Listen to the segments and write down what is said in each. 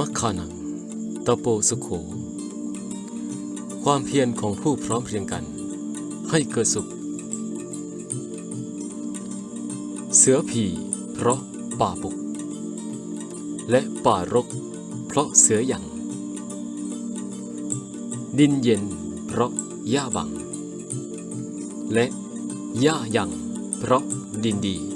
มัคคานังตโปสุโข ความเพียรของผู้พร้อมเพรียงกัน ให้เกิดสุข เสือผีเพราะป่าบุก และป่ารก เพราะเสือหยังดินเย็นเพราะหญ้าบัง และหญ้าหยังเพราะดินดี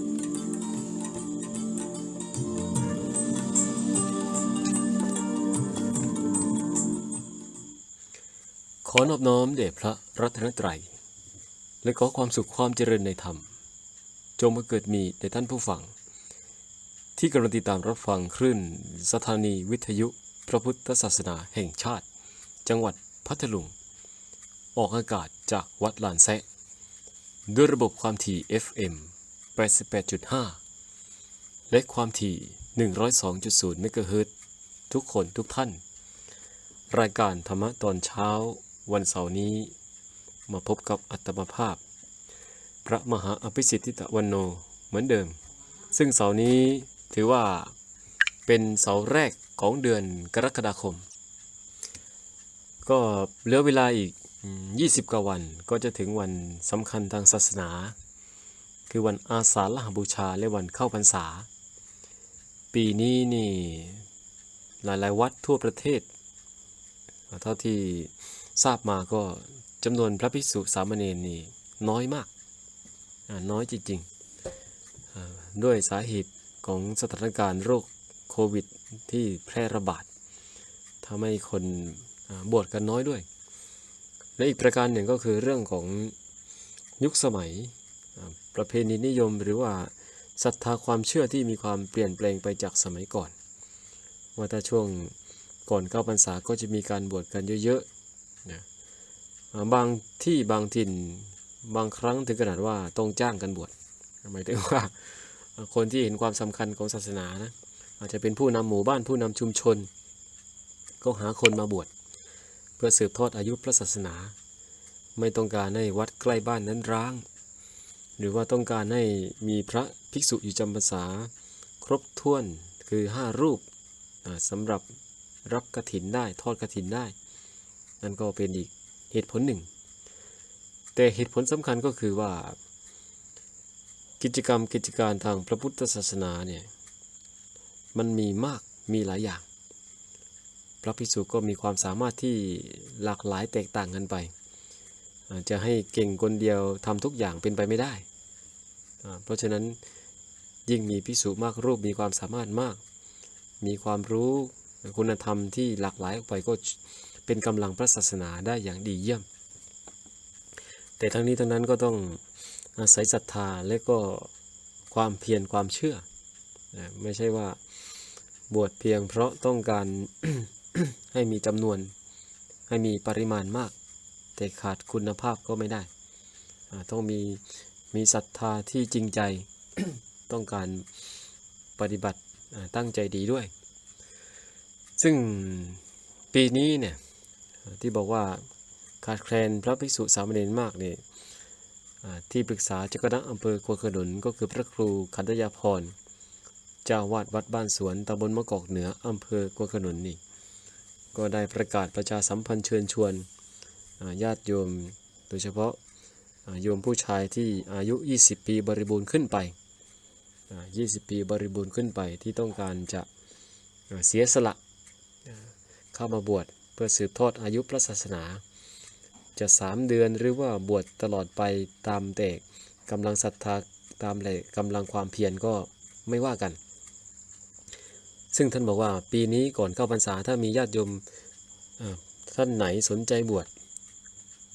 ขอนอบน้อมแด่พระรัตนตรัย และขอความสุขความเจริญในธรรม จงมาเกิดมีแด่ท่านผู้ฟัง ที่กำลังติดตามรับฟังคลื่นสถานีวิทยุพระพุทธศาสนาแห่งชาติ จังหวัดพัทลุง ออกอากาศจากวัดลานแซะ ด้วยระบบความถี่ FM 88.5 และความถี่ 102.0 เมกะเฮิรตทุกคนทุกท่าน รายการธรรมะตอนเช้า วันเสาร์นี้ มาพบกับอัตมาภาพ พระมหาอภิสิทธิตวันโนเหมือนเดิม ซึ่งเสาร์นี้ถือว่าเป็นเสาร์แรกของเดือนกรกฎาคม ก็เหลือเวลาอีก 20 กว่าวันก็จะถึงวันสำคัญทางศาสนา คือวันอาสาฬหบูชาและวันเข้าพรรษา ปีนี้นี่หลาย ๆ วัดทั่วประเทศเท่าที่ ทราบมาก็จำนวนพระภิกษุสามเณรนี่น้อยมากน้อยจริงๆ ด้วยสาเหตุของสถานการณ์โรคโควิดที่แพร่ระบาดทำให้คนบวชกันน้อยด้วย และอีกประการหนึ่งก็คือเรื่องของยุคสมัยประเพณีนิยมหรือว่าศรัทธาความเชื่อที่มีความเปลี่ยนแปลงไปจากสมัยก่อน ว่าถ้าช่วงก่อนเข้าพรรษาก็จะมีการบวชกันเยอะ บางที่บางถิ่นบางครั้งถึงขนาดว่าต้องจ้างกันบวชหมายถึงว่าคนที่เห็นความสำคัญของศาสนานะอาจจะเป็นผู้นำหมู่บ้านผู้นำชุมชน ก็หาคนมาบวชเพื่อสืบทอดอายุพระศาสนา ไม่ต้องการให้วัดใกล้บ้านนั้นร้าง หรือว่าต้องการให้มีพระภิกษุอยู่จำพรรษา ครบถ้วนคือห้ารูปสำหรับรับกระถินได้ทอดกระถินได้ นั่นก็เป็นอีก เหตุผลหนึ่ง แต่เหตุผลสำคัญก็คือว่า กิจกรรมกิจการทางพระพุทธศาสนาเนี่ยมันมีมากมีหลายอย่าง พระภิกษุก็มีความสามารถที่หลากหลายแตกต่างกันไป จะให้เก่งคนเดียวทำทุกอย่างเป็นไปไม่ได้ เพราะฉะนั้นยิ่งมีภิกษุมากรูปมีความสามารถมาก มีความรู้คุณธรรมที่หลากหลายออกไปก็ เป็นกำลังพระศาสนาได้อย่างดีเยี่ยม แต่ทั้งนี้ทั้งนั้นก็ต้องอาศัยศรัทธาและก็ความเพียรความเชื่อ ไม่ใช่ว่าบวชเพียงเพราะต้องการให้มีจำนวนให้มีปริมาณมาก แต่ขาดคุณภาพก็ไม่ได้ ต้องมีมีศรัทธาที่จริงใจต้องการปฏิบัติตั้งใจดีด้วย ซึ่งปีนี้เนี่ย ที่บอกว่าขาดแคลนพระภิกษุสามเณรมากเนี่ยที่ปรึกษาเจ้าคณะอำเภอครัวขนุนก็คือพระครูขันธยาพรเจ้าวาดวัดบ้านสวนตำบลมะกอกเหนืออำเภอครัวขนุนนี่ก็ได้ประกาศประชาสัมพันธ์เชิญชวนญาติโยม โดยเฉพาะโยมผู้ชายที่อายุ 20 ปีบริบูรณ์ขึ้นไป 20 ปีบริบูรณ์ขึ้นไปที่ต้องการจะเสียสละเข้ามาบวช เพื่อสืบทอดอายุพระศาสนา จะสามเดือนหรือว่าบวชตลอดไปตามแต่กำลังศรัทธาตามแหล่กำลังความเพียรก็ไม่ว่ากัน ซึ่งท่านบอกว่าปีนี้ก่อนเข้าพรรษาถ้ามีญาติโยมท่านไหนสนใจบวช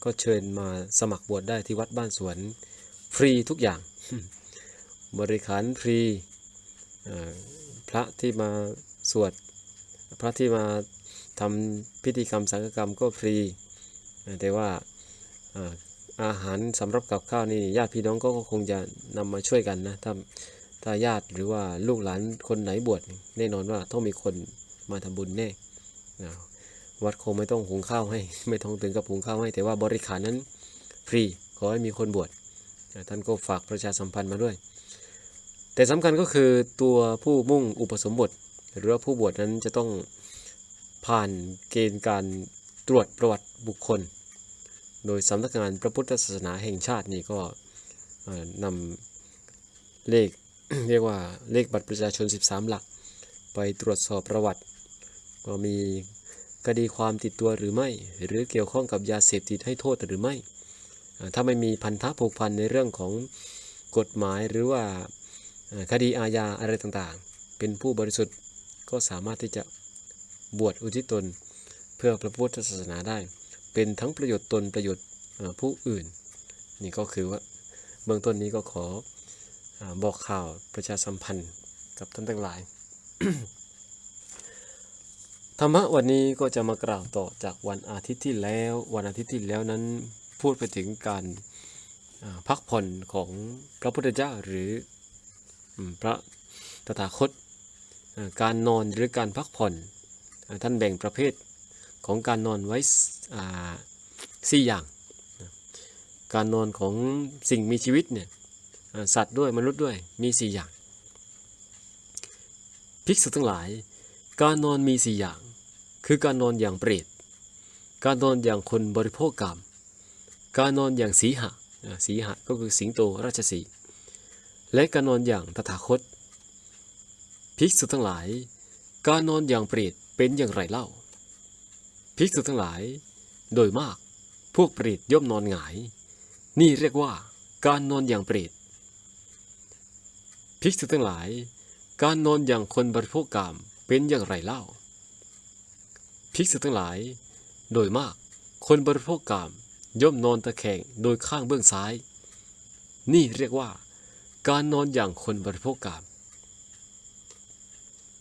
ก็เชิญมาสมัครบวชได้ที่วัดบ้านสวน ฟรีทุกอย่าง บริขารฟรีพระที่มาสวด พระที่มา ทำพิธีกรรมสังฆกรรมก็ฟรี แต่ว่าอาหารสำหรับกับข้าวนี่ญาติพี่น้องก็คงจะนำมาช่วยกันนะถ้าถ้าญาติหรือว่าลูกหลานคนไหนบวชแน่นอนว่าต้องมีคนมาทำบุญแน่นะวัดคงไม่ต้องหุงข้าวให้ ไม่ต้องถึงกับหุงข้าวให้ แต่ว่าบริขารนั้นฟรีขอให้มีคนบวชท่านก็ฝากประชาสัมพันธ์มาด้วย แต่สำคัญก็คือตัวผู้มุ่งอุปสมบท หรือว่าผู้บวชนั้นจะต้อง ผ่านเกณฑ์การตรวจประวัติบุคคล โดยสำนักงานพระพุทธศาสนาแห่งชาตินี่ก็นำเลขเรียกว่าเลขบัตรประชาชน 13 หลัก ไปตรวจสอบประวัติว่ามีคดีความติดตัวหรือไม่ หรือเกี่ยวข้องกับยาเสพติดให้โทษหรือไม่ ถ้าไม่มีพันธะผูกพันในเรื่องของกฎหมายหรือว่าคดีอาญาอะไรต่างๆ เป็นผู้บริสุทธิ์ก็สามารถที่จะ บวชอุทิศตน เพื่อพระพุทธศาสนาได้ เป็นทั้งประโยชน์ตนประโยชน์ผู้อื่น นี่ก็คือว่าเบื้องต้นนี้ก็ขออบอกข่าวประชาสัมพันธ์กับท่านทั้งหลาย ธรรมะวันนี้ก็จะมากล่าวต่อจากวันอาทิตย์ที่แล้ว วันอาทิตย์ที่แล้วนั้นพูดไปถึงการพักผ่อนของพระพุทธเจ้าหรือพระตถาคต การนอนหรือการพักผ่อน ท่านแบ่งประเภทของการนอนไว้สี่อย่าง การนอนของสิ่งมีชีวิตเนี่ยสัตว์ด้วยมนุษย์ด้วยมีสี่อย่าง ภิกษุทั้งหลาย การนอนมีสี่อย่าง คือการนอนอย่างเปรตการนอนอย่างคนบริโภคกรรม การนอนอย่างสีหะอ่าสีหะก็คือสิงโตราชสีและการนอนอย่างตถาคต ภิกษุทั้งหลาย การนอนอย่างเปรต เป็นอย่างไรเล่า ภิกษุทั้งหลาย โดยมาก พวกเปรตย่อมนอนหงาย นี่เรียกว่าการนอนอย่างเปรตภิกษุทั้งหลาย การนอนอย่างคนบริโภคกรรมเป็นอย่างไรเล่า ภิกษุทั้งหลาย โดยมาก คนบริโภคกรรมย่อมนอนตะแคงโดยข้างเบื้องซ้าย นี่เรียกว่า การนอนอย่างคนบริโภคกรรม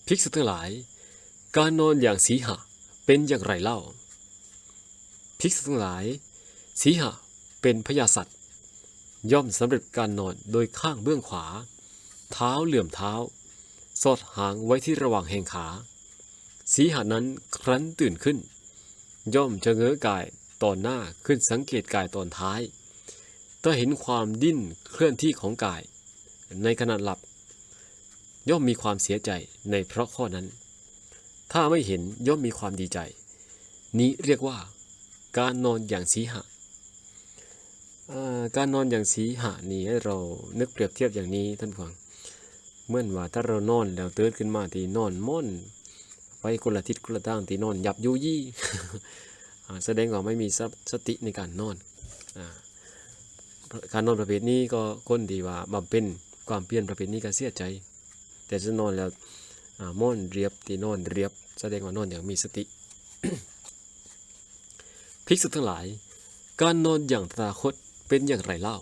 ภิกษุทั้งหลาย การนอนอย่างสีหะเป็นอย่างไรเล่า ภิกษุทั้งหลาย สีหะเป็นพยาสัตว์ย่อมสำเร็จการนอนโดยข้างเบื้องขวา เท้าเหลื่อมเท้า สอดหางไว้ที่ระหว่างแห่งขา สีหานั้นครั้นตื่นขึ้น ย่อมจะเงื้อกายตอนหน้าขึ้นสังเกตกายตอนท้ายถ้าเห็นความดิ้นเคลื่อนที่ของกาย ในขณะหลับ ย่อมมีความเสียใจในเพราะข้อนั้น ถ้าไม่เห็นย่อมมีความดีใจ นี้เรียกว่า การนอนอย่างสีหะการนอนอย่างสีหะนี่ให้เรานึกเปรียบเทียบอย่างนี้ท่านผังเมื่อว่าถ้าเรานอนแล้วตื่นขึ้นมาที่นอนม่อนไปคนละทิศคนละทางที่นอนหยับยุยี่แสดงว่าไม่มีสสติในการนอนอการนอนประเภทนี้ก็คนที่ว่าบำเพ็ญความเปลี่ยนประเภทนี้ก็เสียใจ แต่จะนอนแล้ว ม่อนเรียบที่นอนเรียบ แสดงว่านอนอย่างมีสติภิกษุทั้งหลาย การนอนอย่างตถาคตเป็นอย่างไรเล่า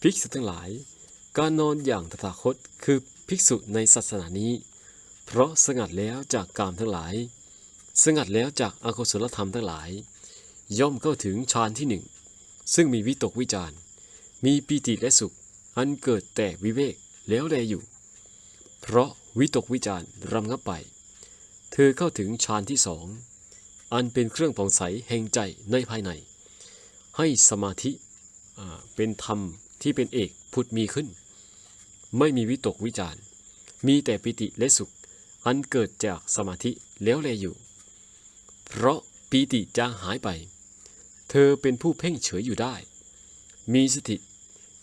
ภิกษุทั้งหลาย การนอนอย่างตถาคตคือภิกษุในศาสนานี้ เพราะสงัดแล้วจากกามทั้งหลาย สงัดแล้วจากอากุศลธรรมทั้งหลาย ย่อมเข้าถึงฌานที่หนึ่งซึ่งมีวิตกวิจารมีปีติและสุข อันเกิดแต่วิเวกแล้วแลอยู่ เพราะ วิตกวิจารณ์รำงับไป เธอเข้าถึงฌานที่สอง อันเป็นเครื่องผ่องใสแห่งใจในภายใน ให้สมาธิเป็นธรรมที่เป็นเอกผุดมีขึ้น ไม่มีวิตกวิจารณ์มีแต่ปิติและสุข อันเกิดจากสมาธิแล้วแลอยู่ เพราะปีติจางหายไป เธอเป็นผู้เพ่งเฉยอยู่ได้ มีสติ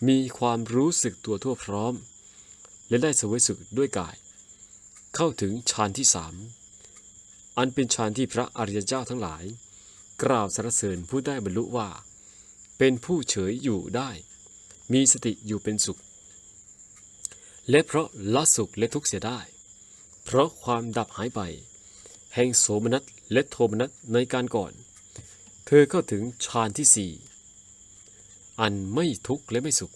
มีความรู้สึกตัวทั่วพร้อม และได้สวยสุขด้วยกาย เข้าถึงฌานที่สามอันเป็นฌานที่พระอริยเจ้าทั้งหลาย กล่าวสรรเสริญผู้ได้บรรลุว่า เป็นผู้เฉยอยู่ได้ มีสติอยู่เป็นสุข และเพราะละสุขและทุกข์เสียได้ เพราะความดับหายไป แห่งโสมนัสและโทมนัสในการก่อน เธอเข้าถึงฌานที่สี่อันไม่ทุกข์และไม่สุข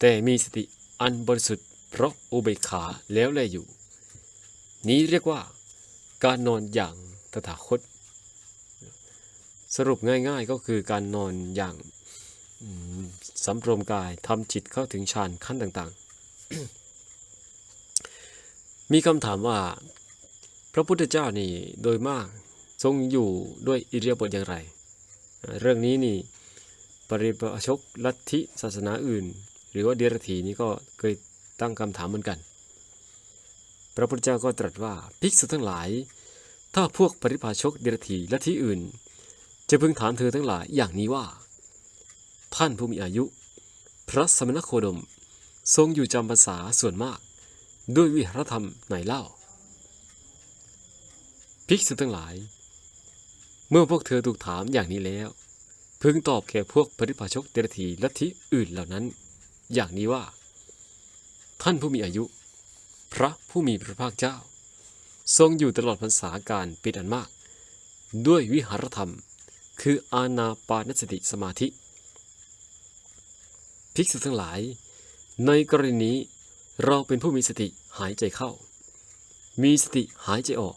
แต่มีสติอันบริสุทธิ์เพราะอุเบกขาแล้วแลอยู่ นี้เรียกว่าการนอนอย่างตถาคต สรุปง่ายๆก็คือการนอนอย่างสำรวมกายทำจิตเข้าถึงฌานขั้นต่างๆ มีคำถามว่าพระพุทธเจ้านี่โดยมากทรงอยู่ด้วยอิริยาบถอย่างไร เรื่องนี้นี่ปริปชกลัทธิศาสนาอื่น หรือว่าเดรัจฉีนี่ก็เคยตั้งคำถามเหมือนกัน พระพุทธเจ้าก็ตรัสว่าภิกษุทั้งหลาย ถ้าพวกปริพาชกเดรธีและที่อื่น จะพึงถามเธอทั้งหลายอย่างนี้ว่า ท่านผู้มีอายุ พระสมณโคดม ทรงอยู่จำพรรษาส่วนมาก ด้วยวิหารธรรมไหนเล่า ภิกษุทั้งหลาย เมื่อพวกเธอถูกถามอย่างนี้แล้ว พึงตอบแก่พวกปริพาชกเดรธีและที่อื่นเหล่านั้น อย่างนี้ว่า ท่านผู้มีอายุ พระผู้มีพระภาคเจ้า ทรงอยู่ตลอดพรรษาการป็นอันมาก ด้วยวิหารธรรม คืออาณาปานสติสมาธิ ภิกษุทั้งหลาย ในกรณีนี้เราเป็นผู้มีสติหายใจเข้า มีสติหายใจออก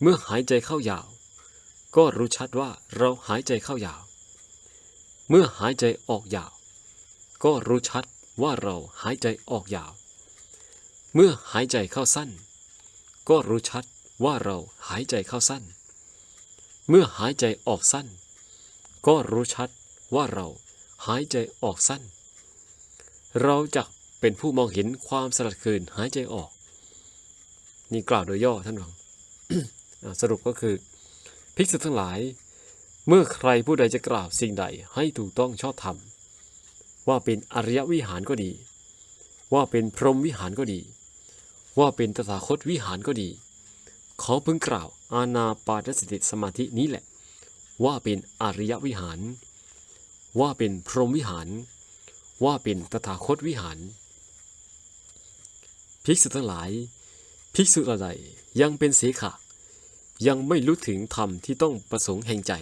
เมื่อหายใจเข้ายาว ก็รู้ชัดว่าเราหายใจเข้ายาว เมื่อหายใจออกยาว ก็รู้ชัดว่าเราหายใจออกยาว เมื่อหายใจเข้าสั้น ก็รู้ชัดว่าเราหายใจเข้าสั้น เมื่อหายใจออกสั้น ก็รู้ชัดว่าเราหายใจออกสั้น เราจะเป็นผู้มองเห็นความสลัดคืนหายใจออก นี่กล่าวโดยย่อท่านฟังสรุปก็คือ ภิกษุทั้งหลาย เมื่อใครผู้ใดจะกล่าวสิ่งใดให้ถูกต้องชอบธรรมว่าเป็นอริยวิหารก็ดี ว่าเป็นพรหมวิหารก็ดี ว่าเป็นตถาคตวิหารก็ดีขอพึงกล่าวอาณาปานสติสมาธินี้แหละ ว่าเป็นอริยวิหาร ว่าเป็นพรหมวิหาร ว่าเป็นตถาคตวิหาร ภิกษุทั้งหลาย ภิกษุเหล่าใดยังเป็นเสขะยังไม่รู้ถึงธรรมที่ต้องประสงค์แห่งใจ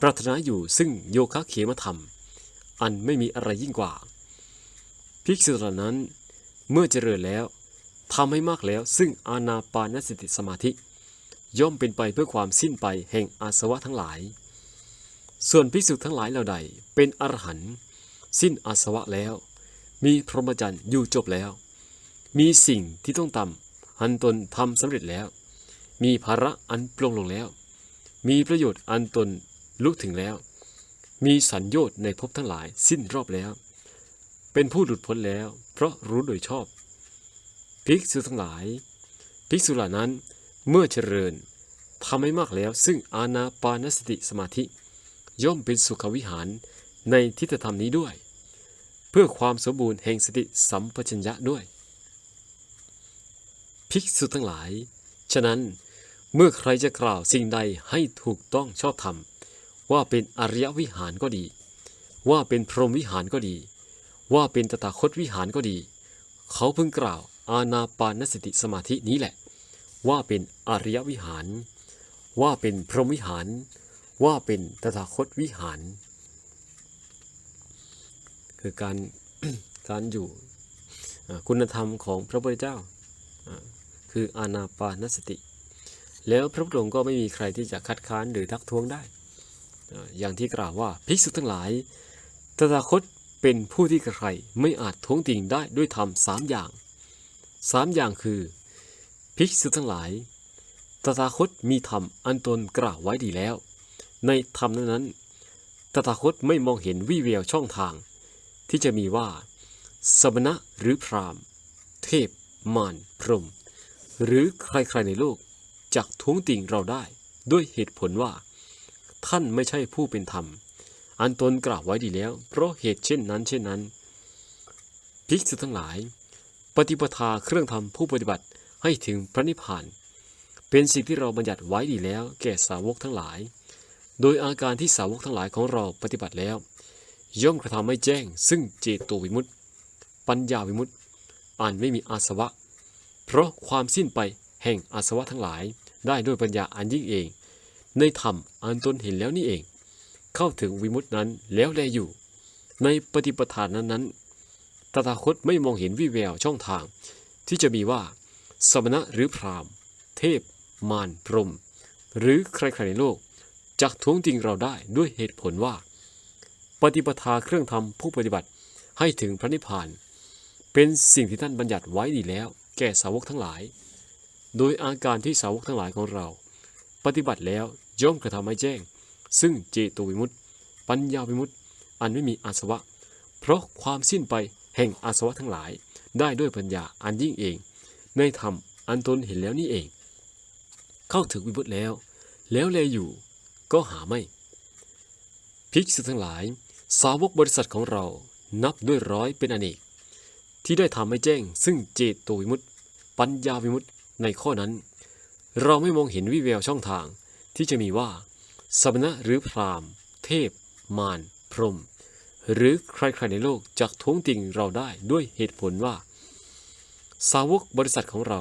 ปรารถนาอยู่ซึ่งโยคะเขมธรรม อันไม่มีอะไรยิ่งกว่า ภิกษุเหล่านั้นเมื่อเจริญแล้ว ทำให้มากแล้ว ซึ่งอาณาปานสติสมาธิ ย่อมเป็นไปเพื่อความสิ้นไปแห่งอาสวะทั้งหลาย ส่วนภิกษุทั้งหลายเหล่าใด เป็นอรหันต์สิ้นอาสวะแล้ว มีพรหมจรรย์อยู่จบแล้ว มีสิ่งที่ต้องทำอันตนทำสำเร็จแล้ว มีภาระอันปลงลงแล้ว มีประโยชน์อันตนลุกถึงแล้ว มีสัญโยชน์ในภพทั้งหลายสิ้นรอบแล้ว เป็นผู้หลุดพ้นแล้ว เพราะรู้โดยชอบ ภิกษุทั้งหลาย ภิกษุเหล่านั้นเมื่อเจริญทำให้มากแล้ว ซึ่งอาณาปานสติสมาธิ ย่อมเป็นสุขวิหารในทิฏฐธรรมนี้ด้วย เพื่อความสมบูรณ์แห่งสติสัมปชัญญะด้วย ภิกษุทั้งหลาย ฉะนั้นเมื่อใครจะกล่าวสิ่งใดให้ถูกต้องชอบธรรม ว่าเป็นอริยวิหารก็ดี ว่าเป็นพรหมวิหารก็ดี ว่าเป็นตถาคตวิหารก็ดี เขาพิ่งกล่าว อาณาปานสติสมาธินี้แหละ ว่าเป็นอริยวิหาร ว่าเป็นพรหมวิหาร ว่าเป็นตถาคตวิหาร คือการการอยู่คุณธรรมของพระพุทธเจ้า คืออาณาปานสติ แล้วพระพุทธองค์ก็ไม่มีใครที่จะคัดค้านหรือทักท้วงได้ อย่างที่กล่าวว่าภิกษุทั้งหลายตถาคตเป็นผู้ที่ใครไม่อาจท้วงติงได้ด้วยธรรมสามอย่าง สามอย่างคือ ภิกษุทั้งหลาย ตถาคตมีธรรมอันตนกล่าวไว้ดีแล้ว ในธรรมนั้นๆตถาคตไม่มองเห็นวิแววช่องทาง ที่จะมีว่า สมณะหรือพราหมณ์ เทพ มาร พรหม หรือใครๆในโลกจักท้วงติงเราได้ด้วยเหตุผลว่า ท่านไม่ใช่ผู้เป็นธรรม อันตนกล่าวไว้ดีแล้ว เพราะเหตุเช่นนั้น เช่นนั้น ภิกษุทั้งหลาย ปฏิปทาเครื่องทำผู้ปฏิบัติให้ถึงพระนิพพาน เป็นสิ่งที่เราบัญญัติไว้ดีแล้วแก่สาวกทั้งหลาย โดยอาการที่สาวกทั้งหลายของเราปฏิบัติแล้ว ย่อมกระทำให้แจ้ง ซึ่งเจโตวิมุตติ ปัญญาวิมุตติอันไม่มีอาสวะ เพราะความสิ้นไปแห่งอาสวะทั้งหลาย ได้ด้วยปัญญาอันยิ่งเอง ในธรรมอันตนเห็นแล้วนี่เอง เข้าถึงวิมุตตินั้นแล้วแลอยู่ ในปฏิปทานนั้นนั้นๆ ตถาคตไม่มองเห็นวิแววช่องทาง ที่จะมีว่า สมณะหรือพราหมณ์ เทพ มารพรหมหรือใครๆในโลกจักท้วงติงเราได้ด้วยเหตุผลว่า ปฏิปทาเครื่องทำผู้ปฏิบัติให้ถึงพระนิพพาน เป็นสิ่งที่ท่านบัญญัติไว้ดีแล้ว แก่สาวกทั้งหลาย โดยอาการที่สาวกทั้งหลายของเรา ปฏิบัติแล้วย่อมกระทำให้แจ้ง ซึ่งเจโตวิมุตติ ปัญญาวิมุตติ อันไม่มีอาสวะ เพราะความสิ้นไป แห่งอาสวะทั้งหลาย ได้ด้วยปัญญาอันยิ่งเอง ในธรรมอันตนเห็นแล้วนี่เอง เข้าถึงวิมุตติแล้ว แล้วแลอยู่ ก็หาไม่ ภิกษุทั้งหลาย สาวกบริษัทของเรานับด้วยร้อยเป็นอเนก ที่ได้ทำให้แจ้ง ซึ่งเจโตวิมุตติ ปัญญาวิมุตติในข้อนั้น เราไม่มองเห็นวิแววช่องทางที่จะมีว่าสมณะหรือพราหมณ์ เทพ มารพรหม หรือใครๆในโลกจะท้วงติงเราได้ด้วยเหตุผลว่า สาวกบริษัทของเรา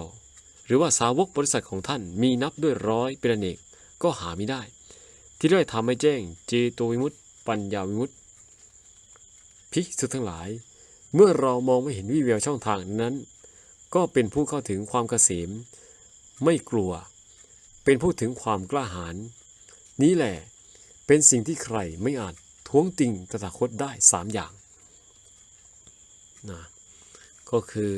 หรือว่าสาวกบริษัทของท่านมีนับด้วยร้อยเป็นอเนกก็หาไม่ได้ ที่ได้ทำให้แจ้งเจโตวิมุตติ ปัญญาวิมุตติภิกษุทั้งหลาย เมื่อเรามองไม่เห็นวิแววช่องทางนั้น ก็เป็นผู้เข้าถึงความเกษม ไม่กลัว เป็นผู้ถึงความกล้าหาญนี้แหละเป็นสิ่งที่ใครไม่อาจ ท้วงติงตถาคตได้สามอย่างนะก็คือ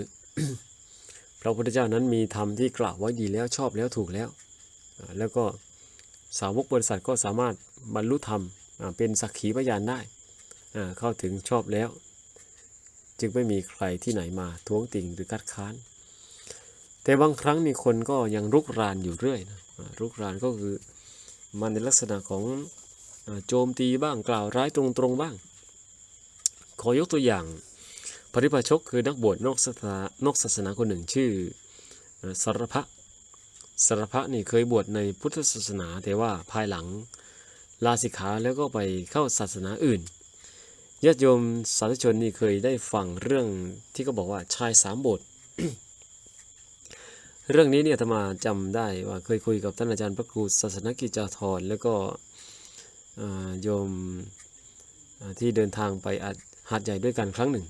พระพุทธเจ้านั้นมีธรรมที่กล่าวไว้ดีแล้วชอบแล้วถูกแล้ว แล้วก็สาวกบริษัทก็สามารถบรรลุธรรมเป็นสักขีพยานได้อ่าเข้าถึงชอบแล้ว จึงไม่มีใครที่ไหนมาท้วงติ่งหรือคัดค้าน แต่บางครั้งนี่คนก็ยังรุกรานอยู่เรื่อยนะรุกรานก็คือมันในลักษณะของ โจมตีบ้างกล่าวร้ายตรงๆบ้าง ขอยกตัวอย่างปริพาชกคือนักบวชนอกศาสนานอกศาสนาคนหนึ่งชื่อสารพะสารพะนี่เคยบวชในพุทธศาสนาแต่ว่าภายหลังลาสิกขาแล้วก็ไปเข้าศาสนาอื่นญาติโยมสาธุชนนี่เคยได้ฟังเรื่องที่เขาบอกว่าชายสามบสถ์เรื่องนี้เนี่ยอาตมาจำได้ว่าเคยคุยกับท่านอาจารย์พระครูศาสนกิจจาธรแล้วก็ โยมที่เดินทางไปอัดหัดใหญ่ด้วยกันครั้งหนึ่ง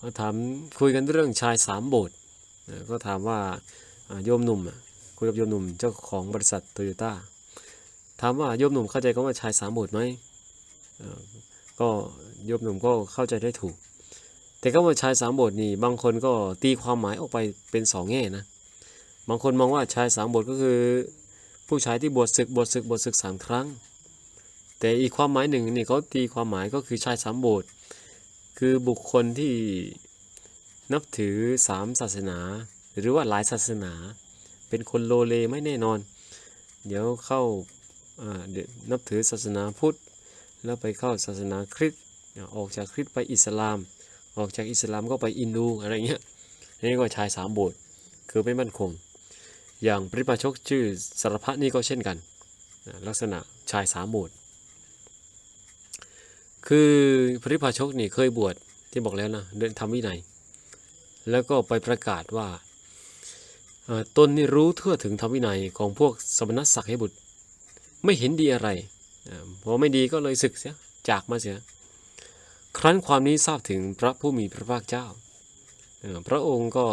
ก็ถามคุยกันเรื่องชายสามโบสถ์ก็ถามว่าโยมหนุ่มคุยกับโยมหนุ่มเจ้าของบริษัทโตโยต้าถามว่าโยมหนุ่มเข้าใจคำว่าชายสามโบสถ์ไหมก็โยมหนุ่มก็เข้าใจได้ถูก แต่คำว่าชายสามโบสถ์นี่บางคนก็ตีความหมายออกไปเป็นสองแง่นะบางคนมองว่าชายสามโบทก็คือ ผู้ชายที่บวชศึกบวชศึกบวชศึกสามครั้ง แต่อีกความหมายหนึ่งนี่เขาตีความหมายก็คือชายสามโบทคือบุคคลที่นับถือสามศาสนา หรือว่าหลายศาสนา เป็นคนโลเลไม่แน่นอน เดี๋ยวเข้าอ่าเดี๋ยวนับถือศาสนาพุทธ แล้วไปเข้าศาสนาคริสต์ออกจากคริสต์ไปอิสลาม ออกจากอิสลามก็ไปอินดูอะไรเงี้ยนี่ก็ชายสามโบสถ์คือไม่มั่นคง อย่างปริพาชกชื่อสารพะนี่ก็เช่นกัน ลักษณะชายสามโบสถ์ คือปริพาชกนี่เคยบวชที่บอกแล้วนะเดินทำวินัยแล้วก็ไปประกาศว่าตนนี่รู้ทั่วถึงธรรมวินัยของพวกสมณศักดิ์ให้บุตร ไม่เห็นดีอะไรพอไม่ดีก็เลยศึกเสียจากมาเสีย ครั้นความนี้ทราบถึงพระผู้มีพระภาคเจ้า พระองค์ก็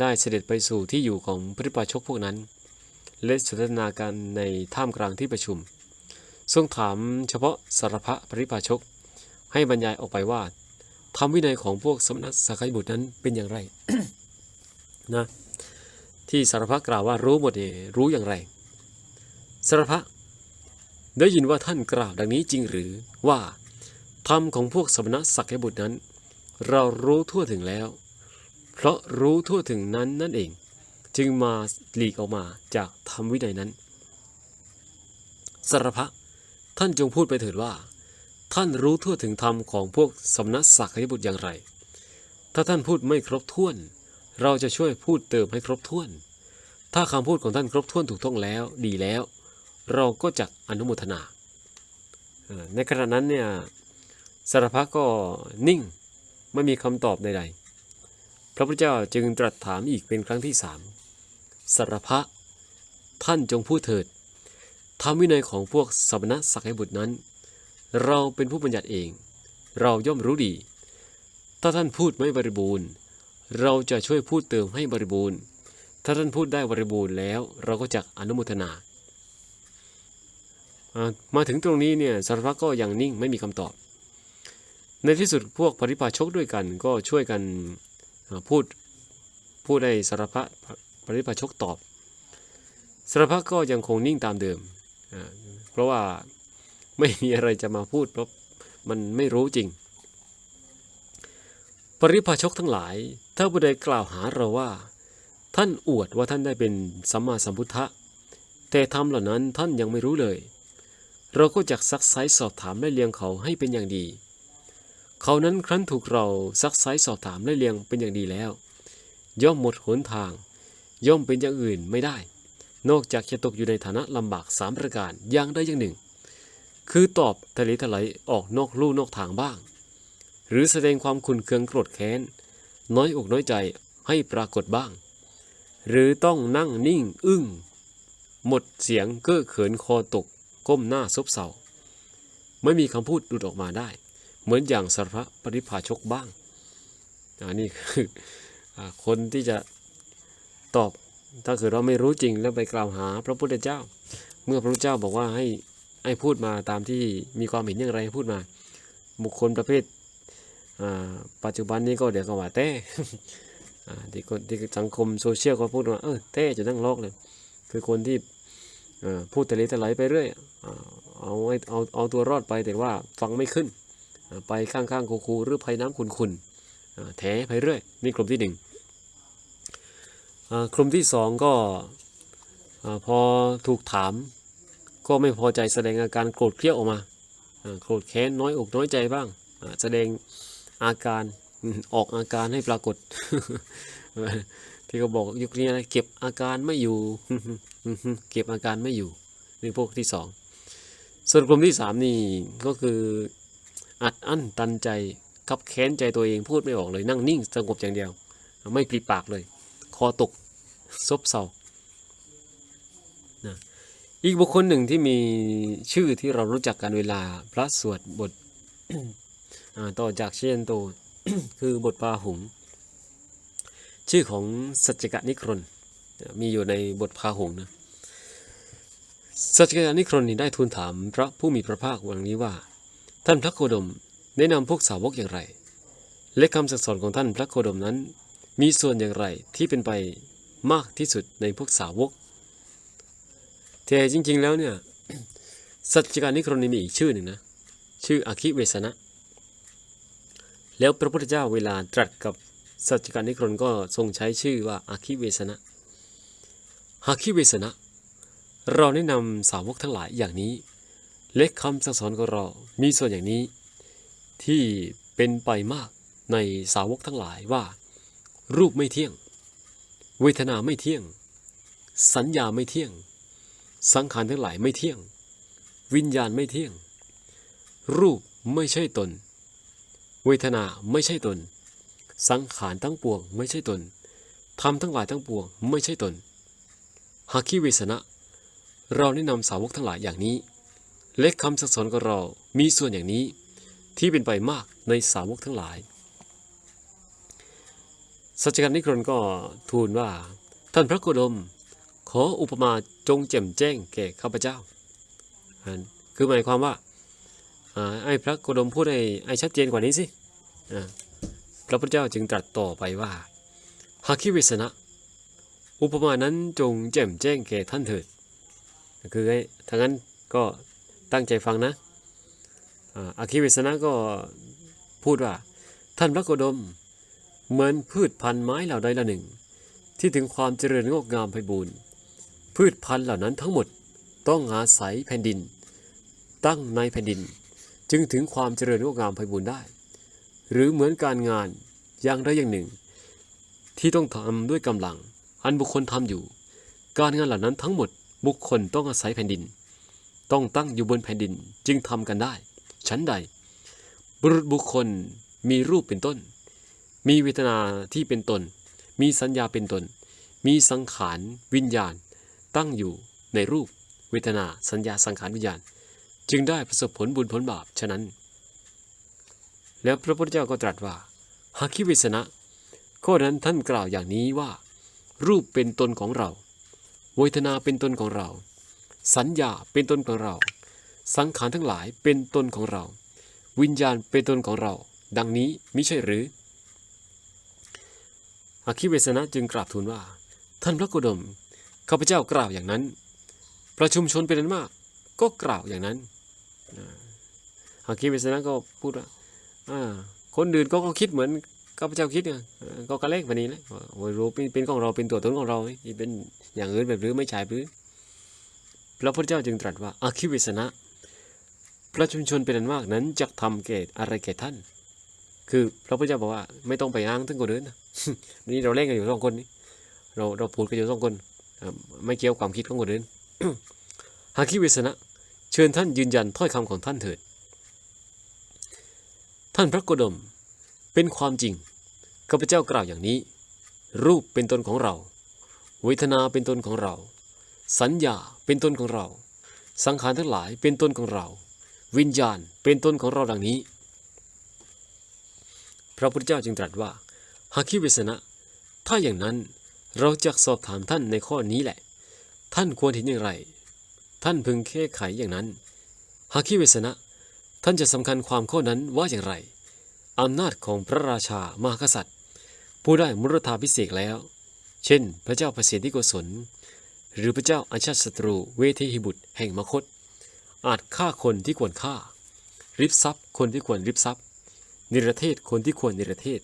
ได้เสด็จไปสู่ที่อยู่ของพระปาชกพวกนั้น และสนทนากันในท่ามกลางที่ประชุม ทรงถามเฉพาะสารพะปริปาชก ให้บรรยายออกไปว่าธรรมวินัยของพวกสมณสักยบุตรนั้นเป็นอย่างไรนะที่สารพะกล่าวว่ารู้หมดเนี่ยรู้อย่างไร สารพะได้ยินว่าท่านกล่าวดังนี้จริงหรือว่าธรรมของพวกสมณสักยบุตรนั้น เรารู้ทั่วถึงแล้ว เพราะรู้ทั่วถึงนั้นนั่นเอง จึงมาหลีกออกมาจากธรรมวินัยนั้นสารพะ ท่านจงพูดไปเถิดว่า ท่านรู้ทั่วถึงธรรมของพวกสำนักสักยบุตรอย่างไร ถ้าท่านพูดไม่ครบถ้วน เราจะช่วยพูดเติมให้ครบถ้วน ถ้าคำพูดของท่านครบถ้วนถูกต้องแล้วดีแล้ว เราก็จะอนุโมทนา ในขณะนั้นเนี่ยสารพะก็นิ่งไม่มีคำตอบใดๆ พระพุทธเจ้าจึงตรัสถามอีกเป็นครั้งที่สามสารพะท่านจงพูดเถิด ธรรมวินัยของพวกสมณสักยบุตรนั้น เราเป็นผู้บัญญัติเอง เราย่อมรู้ดี ถ้าท่านพูดไม่บริบูรณ์ เราจะช่วยพูดเติมให้บริบูรณ์ ถ้าท่านพูดได้บริบูรณ์แล้ว เราก็จะอนุโมทนา มาถึงตรงนี้เนี่ยสารพัดก็ยังนิ่งไม่มีคำตอบ ในที่สุดพวกปริพาชกด้วยกันก็ช่วยกันพูดพูดให้สารพัดปริพาชกตอบสารพัดก็ยังคงนิ่งตามเดิม เพราะว่าไม่มีอะไรจะมาพูดเพราะมันไม่รู้จริง ปริพาชกทั้งหลาย ถ้าผู้ใดกล่าวหาเราว่า ท่านอวดว่าท่านได้เป็นสัมมาสัมพุทธะ แต่ธรรมเหล่านั้นท่านยังไม่รู้เลย เราก็จักซักไซสอบถามและเลียงเขาให้เป็นอย่างดี เขานั้นครั้นถูกเราซักไซสอบถามและเลียงเป็นอย่างดีแล้ว ย่อมหมดหนทาง ย่อมเป็นอย่างอื่นไม่ได้ นอกจากจะตกอยู่ในฐานะลำบากสามประการอย่างใดอย่างหนึ่ง คือตอบทะเลทลายออกนอกลู่นอกทางบ้าง หรือแสดงความขุนเคืองโกรธแค้น น้อยอกน้อยใจให้ปรากฏบ้าง หรือต้องนั่งนิ่งอึ้ง หมดเสียงเก้อเขินคอตก ก้มหน้าซบเซาไม่มีคำพูดหลุดออกมาได้ เหมือนอย่างสารพปริภาชกบ้างอันนี้คือคนที่จะตอบ ถ้าเกิดเราไม่รู้จริงแล้วไปกล่าวหาพระพุทธเจ้า เมื่อพระพุทธเจ้าบอกว่าให้ให้พูดมาตามที่มีความเห็นอย่างไรพูดมา บุคคลประเภทอ่าปัจจุบันนี้ก็เดี๋ยวก็ว่าแต่อ่าที่คนที่สังคมโซเชียลก็พูดว่าเออเต้จะนั่งลอกเลย คือคนที่อ่อพูดแต่เละแต่ไหลไปเรื่อยอ่าเอาไว้เอาเอาตัวรอดไปแต่ว่าฟังไม่ขึ้นอ่าไปข้างๆคูๆหรือภัยน้ำขุนๆแถไปเรื่อย นี่กลุ่มที่หนึ่ง กลุ่มที่สองก็อพอถูกถาม ก็ไม่พอใจแสดงอาการโกรธเกรี้ยวออกมาโกรธแค้นน้อยอกน้อยใจบ้าง แสดงอาการอออกอาการให้ปรากฏ ที่เขาบอกยุคนี้นะเก็บอาการไม่อยู่ เก็บอาการไม่อยู่นี่พวกที่สองส่วนกลุ่มที่สามนี่ก็คืออัดอั้นตันใจขับแค้นใจตัวเองพูดไม่ออกเลยนั่งนิ่งสงบอย่างเดียว ไม่ปริปากเลย คอตก ซบเซานะอีกบุคคลหนึ่งที่มีชื่อที่เรารู้จักกันเวลาพระสวดบทต่อจากเชยนโตคือบทปาหุง ชื่อของสัจจกนิครนมีอยู่ในบทพาหุงนะสัจจกนิครนนี่ได้ทูลถามพระผู้มีพระภาควันนี้ว่า ท่านพระโคดมแนะนำพวกสาวกอย่างไร และคำสั่งสอนของท่านพระโคดมนั้น มีส่วนอย่างไรที่เป็นไป มากที่สุดในพวกสาวก แต่จริงๆแล้วเนี่ย สัจจการนิครนีมีอีกชื่อหนึ่งนะ ชื่ออาคิเวสนะ แล้วพระพุทธเจ้าเวลาตรัสกับสัจจการนิครนก็ทรงใช้ชื่อว่าอาคิเวสนะอาคิเวสนะ เราแนะนำสาวกทั้งหลายอย่างนี้ และคำสั่งสอนของเรา มีส่วนอย่างนี้ ที่เป็นไปมากในสาวกทั้งหลายว่า รูปไม่เที่ยง เวทนาไม่เที่ยง สัญญาไม่เที่ยง สังขารทั้งหลายไม่เที่ยง วิญญาณไม่เที่ยง รูปไม่ใช่ตน เวทนาไม่ใช่ตน สังขารทั้งปวงไม่ใช่ตนธรรมทั้งหลายทั้งปวงไม่ใช่ตนหากคิเวสนะ เราแนะนำสาวกทั้งหลายอย่างนี้และคำสั่งสอนของเรามีส่วนอย่างนี้ที่เป็นไปมากในสาวกทั้งหลาย สัจจการนิครนก็ทูลว่า ท่านพระโคดม ขออุปมาจงแจ่มแจ้งแก่ข้าพเจ้า คือหมายความว่าไอ้พระโคดมพูดให้ไอ้ชัดเจนกว่านี้สิพระพุทธเจ้าจึงตรัสต่อไปว่าหากคิเวสนะ อุปมานั้นจงแจ่มแจ้งแก่ท่านเถิด คือไอ้ทั้งนั้นก็ตั้งใจฟังนะอาคิเวสนะก็พูดว่า ท่านพระโคดม เหมือนพืชพันธุ์ไม้เหล่าใดเหล่าหนึ่ง ที่ถึงความเจริญงอกงามไพบูรณ์พืชพันธุ์เหล่านั้นทั้งหมดต้องอาศัยแผ่นดิน ตั้งในแผ่นดิน จึงถึงความเจริญงอกงามไพบูรณ์ได้ หรือเหมือนการงานอย่างใดอย่างหนึ่ง ที่ต้องทำด้วยกำลัง อันบุคคลทำอยู่ การงานเหล่านั้นทั้งหมดบุคคลต้องอาศัยแผ่นดิน ต้องตั้งอยู่บนแผ่นดินจึงทำกันได้ ชั้นใด บุรุษบุคคลมีรูปเป็นต้น มีเวทนาที่เป็นตน มีสัญญาเป็นตน มีสังขารวิญญาณ ตั้งอยู่ในรูป เวทนาสัญญาสังขารวิญญาณ จึงได้ประสบผลบุญผลบาปฉะนั้น แล้วพระพุทธเจ้าก็ตรัสว่าหากคิวิสนะข้อนั้นท่านกล่าวอย่างนี้ว่า รูปเป็นตนของเรา เวทนาเป็นตนของเรา สัญญาเป็นตนของเรา สังขารทั้งหลายเป็นตนของเรา วิญญาณเป็นตนของเรา ดังนี้มิใช่หรือ อาคิเวสนะจึงกราบทูลว่า ท่านพระโคดมข้าพเจ้ากล่าวอย่างนั้น ประชุมชนเป็นอันมาก ก็กล่าวอย่างนั้นอาคิเวสนะก็พูดว่าอ่าคนอื่นก็คิดเหมือนข้าพเจ้าคิดเนี่ยเออก็กระเลกวันนี้แหละว่าโอ้ยรู้เป็นของเราเป็นตัวตนของเราเป็นอย่างอื่นแบบหรือไม่ใช่หรือพระพุทธเจ้าจึงตรัสว่าอาคิวิสนะประชุมชนเป็นอันมากนั้นจะทำเกตอะไรแก่ท่าน คือพระพุทธเจ้าบอกว่าไม่ต้องไปอ้างถึงคนอื่นนะนี่เราเล่นกันอยู่สองคนนี้เราเราพูดกันอยู่สองคนไม่เกี่ยวกับความคิดของคนอื่นหาคิวิสนะเชิญท่านยืนยันถ้อยคำของท่านเถิด ท่านพระโคดมเป็นความจริงข้าพเจ้ากล่าวอย่างนี้ รูปเป็นตนของเรา เวทนาเป็นตนของเรา สัญญาเป็นตนของเรา สังขารทั้งหลายเป็นตนของเรา วิญญาณเป็นตนของเราดังนี้ ระพุทธเจ้าจึงตรัสว่าหากคิเวสนะ ถ้าอย่างนั้นเราจะสอบถามท่านในข้อนี้แหละ ท่านควรเห็นอย่างไร ท่านพึงแก้ไขอย่างนั้นหากคิเวสนะ ท่านจะสำคัญความข้อนั้นว่าอย่างไรอำนาจของพระราชามหากษัตริย์ ผู้ได้มุรธาพิเศษแล้ว เช่น พระเจ้าประสิทธิโกศล หรือพระเจ้าอาชาติศัตรูเวทีหิบุตรแห่งมคต อาจฆ่าคนที่ควรฆ่า ริบทรัพย์คนที่ควรริบทรัพย์ นิรเทศคนที่ควรนิรเทศ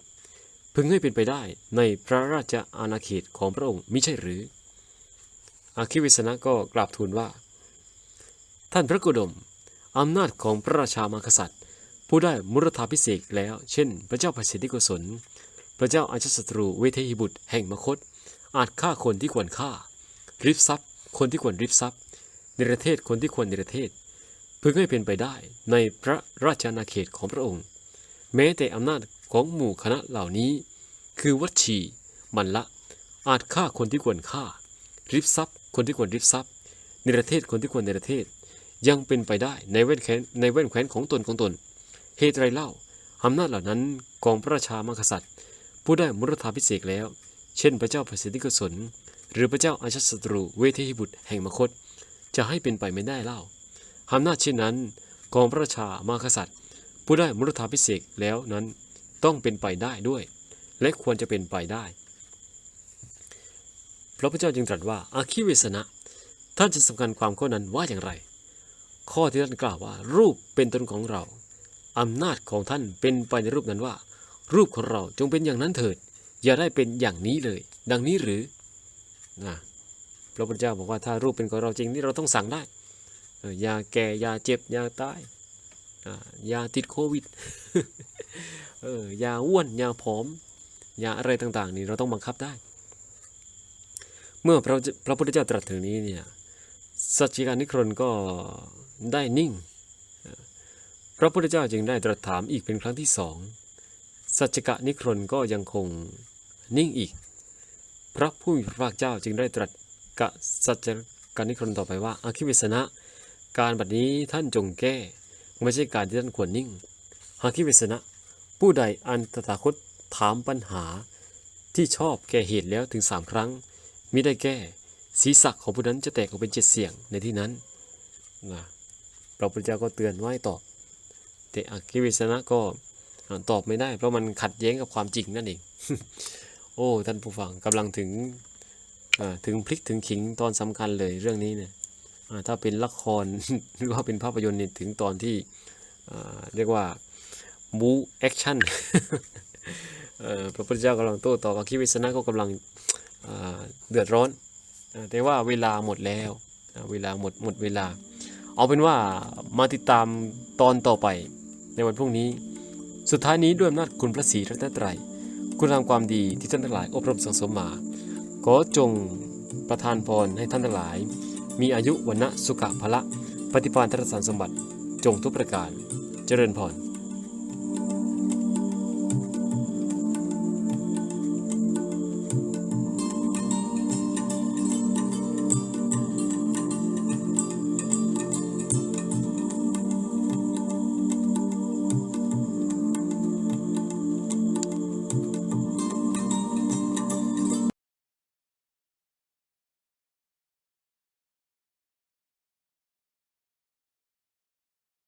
พึงให้เป็นไปได้ในพระราชอาณาเขตของพระองค์มิใช่หรือ อาคิวิสนะก็กราบทูลว่า ท่านพระโกุดมอำนาจของพระราชามากษัตริย์ ผู้ได้มุรธาพิเศษแล้ว เช่น พระเจ้าประสิทธิโกศล พระเจ้าอาชาติศัตรูเวทหิบุตรแห่งมคต อาจฆ่าคนที่ควรฆ่า ริบทรัพย์ คนที่ควรริบทรัพย์นิรเทศคนที่ควรนิรเทศ พึงให้เป็นไปได้ในพระราชอาณาเขตของพระองค์ แม้แต่อำนาจของหมู่คณะเหล่านี้ คือวัชีมันละ อาจฆ่าคนที่ควรฆ่า ริบทรัพย์ คนที่ควรริบทรัพย์ในิระเทศคนที่ควรในิระเทศ ยังเป็นไปได้ในแว่นแขนในแว่นแขวนของตนของตน เหตุไรเล่าอำนาจเหล่านั้นของพระราชามากษัตริย์ ผู้ได้มุรธาพิเศษแล้ว เช่นพระเจ้าประสิทธิกศลหรือพระเจ้าอาชาติศัตรูเวทีหิบุตรแห่งมคต จะให้เป็นไปไม่ได้เล่าอำนาจเช่นนั้นของพระราชามากษัตริย์ ผู้ได้มุรธาพิเศษแล้วนั้นต้องเป็นไปได้ด้วย และควรจะเป็นไปได้ พระพุทธเจ้าจึงตรัสว่าอาคิเวสนะท่านจะสำคัญความข้อนั้นว่าอย่างไร ข้อที่ท่านกล่าวว่า รูปเป็นตนของเราอำนาจของท่านเป็นไปในรูปนั้นว่า รูปของเราจงเป็นอย่างนั้นเถิด อย่าได้เป็นอย่างนี้เลย ดังนี้หรือนะพระพุทธเจ้าบอกว่าถ้ารูปเป็นของเราจริงนี่เราต้องสั่งได้อย่าแก่อย่าเจ็บอย่าตาย ยาติดโควิดเออยาอ้วนยาผอมยาอะไรต่างๆ นี่เราต้องบังคับได้ เมื่อพระพระพุทธเจ้าตรัสถึงนี้เนี่ยสัจจิการนิครนก็ได้นิ่ง พระพุทธเจ้าจึงได้ตรัสถามอีกเป็นครั้งที่สองสัจจกะนิครนก็ยังคงนิ่งอีก พระผู้มีพระภาคเจ้าจึงได้ตรัสกะสัจจกะนิครนต่อไปว่าอาคิวิสนะ การบัดนี้ท่านจงแก้ ไม่ใช่การที่ท่านควรนิ่ง หาคิวิสนะ ผู้ใดอันตถาคตถามปัญหาที่ชอบแก่เหตุแล้วถึงสามครั้งมิได้แก้ศีรษะของผู้นั้นจะแตกออกเป็นเจ็ดเสียงในที่นั้นนะพระพุทธเจ้าก็เตือนไว้ตอบ แต่อาคิวิสนะก็ตอบไม่ได้ เพราะมันขัดแย้งกับความจริงนั่นเอง โอ้ ท่านผู้ฟังกำลังถึงถึงพลิกถึงขิงตอนสำคัญเลยเรื่องนี้เนี่ย ถ้าเป็นละครหรือว่าเป็นภาพยนตร์นี่ถึงตอนที่เรียกว่าบูแอคชั่นพระพุทธเจ้ากำลังโต้ตอบอคิวิสนะก็กำลังเดือดร้อน แต่ว่าเวลาหมดแล้ว เวลาหมดหมดเวลา เอาเป็นว่ามาติดตามตอนต่อไปในวันพรุ่งนี้ สุดท้ายนี้ด้วยอำนาจคุณพระศรีรัตนตรัย คุณทำความดีที่ท่านทั้งหลายอบรมสังสมมา ขอจงประทานพรให้ท่านทั้งหลาย มีอายุวันนะสุขะพละ ปฏิภาณทรสารสมบัติ จงทุกประการ เจริญพร